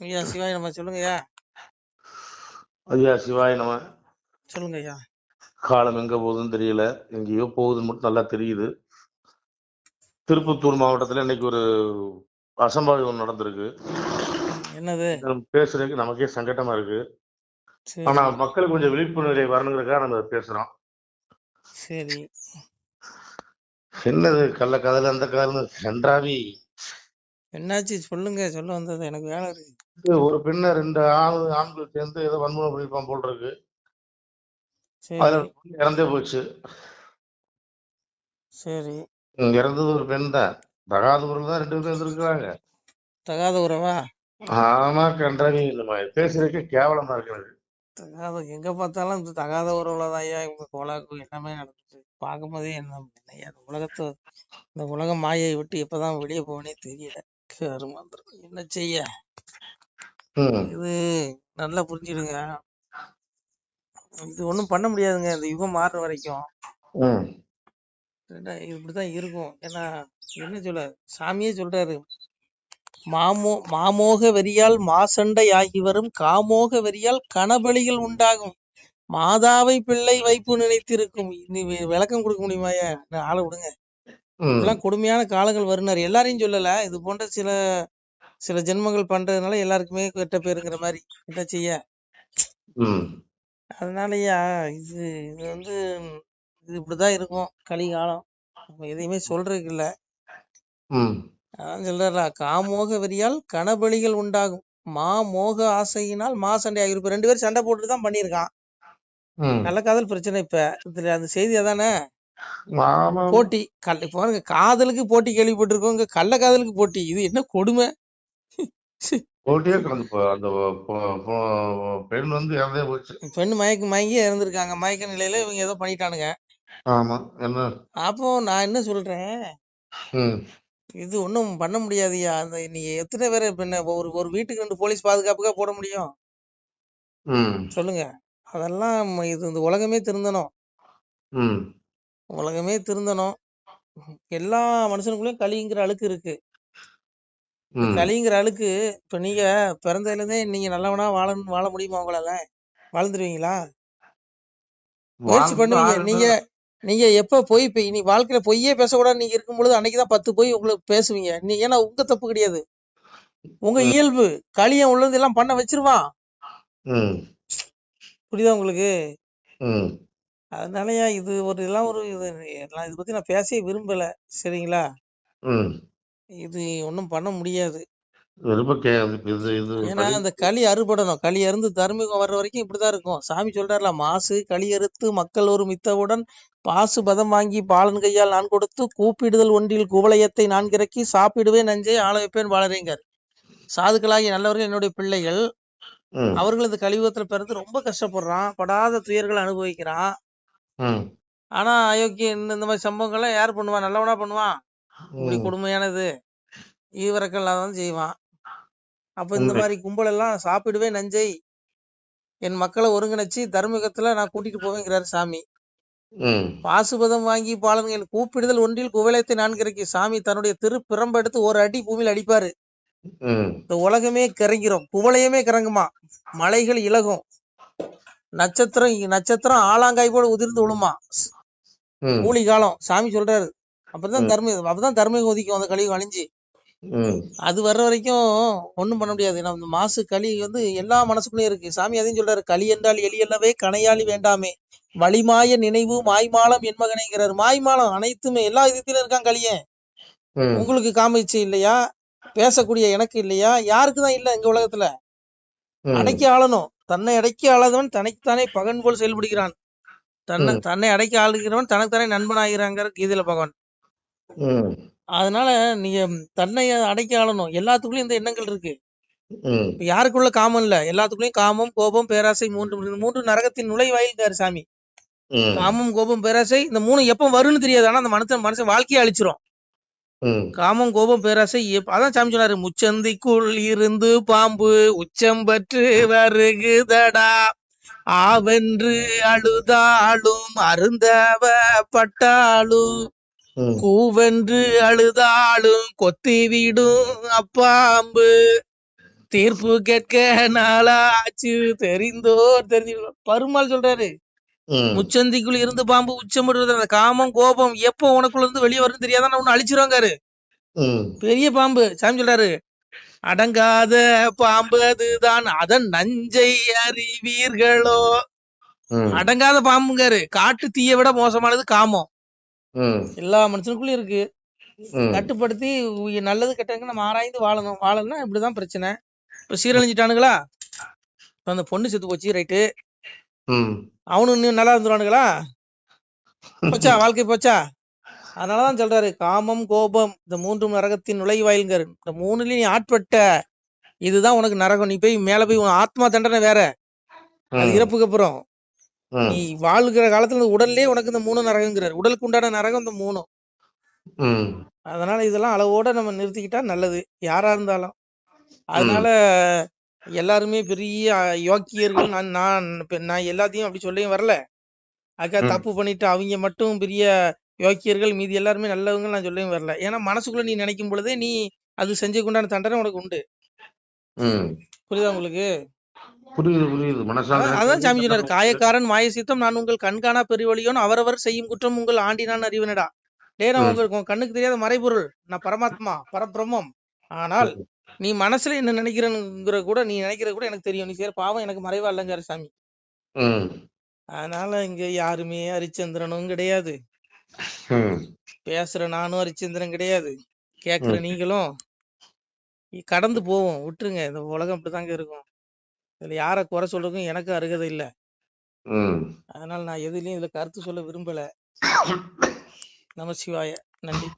ஐயா சிவாய் நம்ம சொல்லுங்க ஐயா. ஐயா சிவாய நம்ம சொல்லுங்க ஐயா. காலம் எங்க போகுதுன்னு தெரியல. எங்கேயோ போகுதுன்னு மட்டும் நல்லா தெரியுது. திருப்பத்தூர் மாவட்டத்துல இன்னைக்கு ஒரு அசம்பாவிதம் நடந்திருக்கு. என்னது? பேசுறதுக்கு நமக்கே சங்கடமா இருக்கு. ஆனா மக்களுக்கு கொஞ்சம் விழிப்புணர்வை வரணுங்கிறதுக்காக நம்ம பேசுறோம். சரி. என்னது கள்ள கதல அந்த காலம் கன்றாவி என்னாச்சு? சொல்லுங்க சொல்ல வந்தது. எனக்கு வேலை இருக்கு. ஒரு பெண்ணை ரெண்டு ஆண் ஆண்கள் சேர்ந்து ஏதோ வன்முறை பண்ணிருப்பான் போல் இருக்கு அதுல இறந்தே போச்சு. சரி. இறந்தது ஒரு பெண் தான். தகாத பொருள் தான் ரெண்டு பேரும் இருந்திருக்கிறாங்க. தகாத உறவா ஆமா கன்றாவி நம்ம பேசுறதுக்கே கேவலமா இருக்கு எனக்கு. தகாத எங்க பார்த்தாலும் இந்த தகாத உறவுல தான் ஐயா இவங்க கோலாக்கு எல்லாமே நடந்துச்சு. பார்க்கும் போதே என்ன ஐயா இந்த உலகத்தை இந்த உலக மாயை விட்டு எப்பதான் வெளியே போவனே தெரியல. கருமாந்திரம் என்ன செய்ய? ம். இது நல்லா புரிஞ்சுடுங்க இது ஒண்ணும் பண்ண முடியாதுங்க. இந்த யுகம் மாறுற வரைக்கும். ம். இருக்கும். ஏன்னா என்ன சொல்ல சாமியே சொல்றாரு. மாமோ மாமோக வெறியால் மாசண்டை ஆகி வரும். காமோக வெறியால் கனபலிகள் உண்டாகும். மாதாவை பிள்ளை வைப்பு நினைத்திருக்கும். நீ வி- விளக்கம் கொடுக்க முடியுமாயா நான் ஆளை விடுங்க. ம். இதெல்லாம் கொடுமையான காலங்கள் வருனார். எல்லாரையும் சொல்லல. இது போன்ற சில சில ஜென்மங்கள் பண்றதுனால எல்லாருக்குமே கெட்ட பேருங்கிற மாதிரி என்ன செய்ய? அதனாலயா இது இது வந்து இது இப்படிதான் இருக்கும் கலிகாலம். நம்ம எதையுமே சொல்றதுக்கு இல்ல அதான் சொல்றாரா காமோக வெறியால் கனபலிகள் உண்டாகும். மா மோக ஆசையினால் மா சண்டை ஆகிரும் இப்ப ரெண்டு பேரும் சண்டை தான் பண்ணியிருக்கான். ம். நல்ல காதல் பிரச்சனை இப்ப. இதுல அந்த செய்தி அதானே? போட்டி. கல் இப்ப பாருங்க காதலுக்கு போட்டி கேள்விப்பட்டிருக்கோம் இங்க கள்ள காதலுக்கு போட்டி. இது என்ன கொடுமை? போட்டியே கலந்து அந்த பெண் வந்து இறந்தே போச்சு. பெண்ணு மயக்கு மயங்கி இறந்திருக்காங்க. மயக்க நிலையில இவங்க ஏதோ பண்ணிட்டானுங்க. ஆமா என்ன? அப்போ நான் என்ன சொல்றேன்? இது ஒண்ணும் பண்ண முடியாதுயா அந்த நீ எத்தனை பேர் இப்ப என்ன ஒரு ஒரு வீட்டுக்கு ரெண்டு போலீஸ் பாதுகாப்புக்கா போட முடியும்? ம். சொல்லுங்க. அதெல்லாம் இது இந்த உலகமே திருந்தணும். ம். உலகமே திருந்தணும். எல்லா மனுஷனுக்குள்ளயும் களிங்கிற அழுக்கு இருக்கு. களிங்கிற அழுக்கு இப்ப நீங்க பிறந்ததுல இருந்தே நீங்க நல்லவனா வாழ வாழ முடியுமா உங்களால? வாழ்ந்துருவீங்களா? முயற்சி பண்ணுவீங்க. நீங்க நீங்க எப்ப போய் இனி வாழ்க்கையில பொய்யே பேசக்கூடாது. நீங்க இருக்கும் பொழுது அன்னைக்குதான் பத்து போய் உங்களுக்கு பேசுவீங்க. நீ ஏன்னா உங்க தப்பு கிடையாது. உங்க இயல்பு. களியம் உள்ளது எல்லாம் பண்ண வச்சிருவான் புரியுதா உங்களுக்கு? அதனாலயா இது ஒரு இதெல்லாம் ஒரு இது எல்லாம் இதை பத்தி நான் பேசவே விரும்பல. சரிங்களா? இது ஒண்ணும் பண்ண முடியாது. ரொம்ப கே இது இது ஏன்னா படி அந்த களி அறுபடணும். களி அருந்து தர்மீகம் வர்ற வரைக்கும் இப்படிதான் இருக்கும். சாமி சொல்றாருல மாசு களி அறுத்து மக்கள் ஒரு மித்தவுடன் பாசு பதம் வாங்கி பாலன் கையால் நான் கொடுத்து கூப்பிடுதல் ஒன்றில் குவளையத்தை நான் கிறக்கி சாப்பிடுவேன் நஞ்சை ஆள வைப்பேன் வாழறேங்கார் சாதுக்களாகிய நல்லவர்கள் என்னுடைய பிள்ளைகள். ம். அவர்கள் இந்த கலியுகத்துல பிறந்து ரொம்ப கஷ்டப்படுறான். படாத துயர்களை அனுபவிக்கிறான். ம். ஆனா அயோக்கிய இந்த இந்த மாதிரி சம்பவங்கள்லாம் யார் பண்ணுவான் நல்லவனா பண்ணுவான் இப்படி கொடுமையானது. ஈவரக்கல் தான் செய்வான். அப்ப இந்த மாதிரி கும்பல் எல்லாம் சாப்பிடுவே நஞ்சை. என் மக்களை ஒருங்கிணைச்சு தர்மயுகத்துல நான் கூட்டிட்டு போவேங்கிறாரு சாமி. பாசுபதம் வாங்கி பாலன்கள் கூப்பிடுதல் ஒன்றில் குவலயத்தை நான்கிறக்கி சாமி தன்னுடைய திரு எடுத்து ஒரு அடி பூமியில் அடிப்பாரு. இந்த உலகமே கிறங்கிரும் குவளையமே கிறங்குமா மலைகள் இலகும். நட்சத்திரம் நட்சத்திரம் ஆலாங்காய் போல உதிர்ந்து விழுமா ஊழி காலம். சாமி சொல்றாரு. அப்பதான் ம். தர்ம அப்பதான் தர்மயுகம் உதிக்கும் அந்த கலியுகம் அழிஞ்சு அது வர்ற வரைக்கும் ஒண்ணும் பண்ண முடியாது. இந்த மாசு களி வந்து எல்லா மனசுக்குள்ளயும் இருக்கு. சாமி அதையும் சொல்றாரு களி என்றால் எலியல்லவே கனையாளி வேண்டாமே. வழிமாய நினைவு மாய்மாலம் என் மகனைங்கிறாரு மாய்மாலம் அனைத்துமே எல்லா விதத்திலும் இருக்கான் களியன் உங்களுக்கு காமிச்சு இல்லையா? பேசக்கூடிய எனக்கு இல்லையா? யாருக்குதான் இல்ல இந்த உலகத்துல? அடக்கி ஆளணும். தன்னை அடக்கி ஆளாதவன் தனக்குத்தானே பகன் போல் செயல்படுகிறான். தன்னை தன்னை அடக்கி ஆளுகிறவன் தனக்குத்தானே நண்பன் ஆகிறாங்கிற கீதையில பகவான். ம். அதனால நீங்க தன்னை அடக்கி ஆளணும். எல்லாத்துக்குள்ளயும் இந்த எண்ணங்கள் இருக்கு. ம். இப்ப யாருக்குள்ள காமம் இல்ல. எல்லாத்துக்குள்ளயும் காமம் கோபம் பேராசை மூன்று இந்த மூன்று நரகத்தின் நுழைவாயில்காரு சாமி. ம். காமம் கோபம் பேராசை இந்த மூணு எப்ப வரும்னு தெரியாது. ஆனா அந்த மனுஷன் மனுஷன் வாழ்க்கையை அழிச்சிரும். ம். காமம் கோபம் பேராசை அதான் சாமி சொன்னாரு முச்சந்திக்குள் இருந்து பாம்பு உச்சம் பற்று வருகுதடா. ஆவென்று அழுதாலும் அருந்தவ பட்டாலும் கூவென்று அழுதாலும் கொத்தி விடும் அப்பாம்பு. தீர்ப்பு கேட்க நாளாச்சு தெரிந்தோ தெரிஞ்சு பருமாள் சொல்றாரு முச்சந்திக்குள் இருந்து பாம்பு உச்சமிடுறது அந்த காமம் கோபம் எப்போ உனக்குள்ள இருந்து வெளியே வரும்னு தெரியாதான் ஒன்னு அழிச்சிருவாங்காரு. பெரிய பாம்பு சாமி சொல்றாரு அடங்காத பாம்பு அதுதான் அதன் நஞ்சை அறிவீர்களோ? அடங்காத பாம்புங்காரு காட்டு தீயை விட மோசமானது காமம். ம். எல்லா மனுஷனுக்குள்ளயும் இருக்கு. ம். கட்டுப்படுத்தி நல்லது கெட்டதுக்கு நம்ம ஆராய்ந்து வாழணும். வாழணும்னா இப்படிதான் பிரச்சனை. இப்ப சீரழிஞ்சிட்டானுங்களா? இப்ப அந்த பொண்ணு செத்து போச்சு ரைட்டு ம். அவனு இன்னும் நல்லா இருந்துருவானுங்களா? போச்சா? வாழ்க்கை போச்சா? அதனாலதான் சொல்றாரு காமம் கோபம் இந்த மூன்றும் நரகத்தின் நுழைவாயில்காரு இந்த மூணுலயும் நீ ஆட்பட்ட இதுதான் உனக்கு நரகம். நீ போய் மேல போய் உன் ஆத்மா தண்டனை வேற. அது ம். இறப்புக்கு அப்புறம். நீ வாழ்கிற காலத்துல இந்த உடல்லே உனக்கு இந்த மூணு நரகங்கிறாரு. உடலுக்கு உண்டான நரகம் இந்த மூணு ம். அதனால இதெல்லாம் அளவோட நம்ம நிறுத்திக்கிட்டா நல்லது. யாரா இருந்தாலும். அதனால எல்லாருமே பெரிய யோக்கியர்கள். நான் நான் நான் எல்லாத்தையும் அப்படி சொல்லியும் வரல. அக்கா. தப்பு பண்ணிட்டு அவங்க மட்டும் பெரிய யோக்கியர்கள் மீதி எல்லாருமே நல்லவங்க நான் சொல்லவும் வரல. ஏன்னா மனசுக்குள்ள நீ நினைக்கும் பொழுதே நீ அது செஞ்சதுக்கு உண்டான தண்டனை உனக்கு உண்டு. புரியுதா உங்களுக்கு? புரியுது அதான் சாமி சொன்னாரு. காயக்காரன் மாய சித்தம் நான் உங்கள் கண்காணா பெருவழியோன் அவரவர் செய்யும் குற்றம் உங்கள் ஆண்டினான் அறிவனடா. டேய் நான். உங்களுக்கு உன் கண்ணுக்கு தெரியாத மறைபொருள். நான் பரமாத்மா பரபிரம்மம். ஆனால் நீ மனசுல என்ன நினைக்கிறேங்கிற கூட நீ நினைக்கிற கூட எனக்கு தெரியும். நீ செய்யற பாவம் எனக்கு மறைவா இல்லைங்காரு சாமி. அதனால இங்க யாருமே ஹரிச்சந்திரனும் கிடையாது. பேசுற நானும் ஹரிச்சந்திரன் கிடையாது. கேக்குற. நீங்களும் கடந்து போவோம். விட்டுருங்க. இந்த உலகம் அப்படிதாங்க இருக்கும். இதுல யார குறை சொல்றதுக்கும் எனக்கு அருகதை இல்ல. அதனால நான் எதுலயும் இதுல கருத்து சொல்ல விரும்பல. நம சிவாய. நன்றி.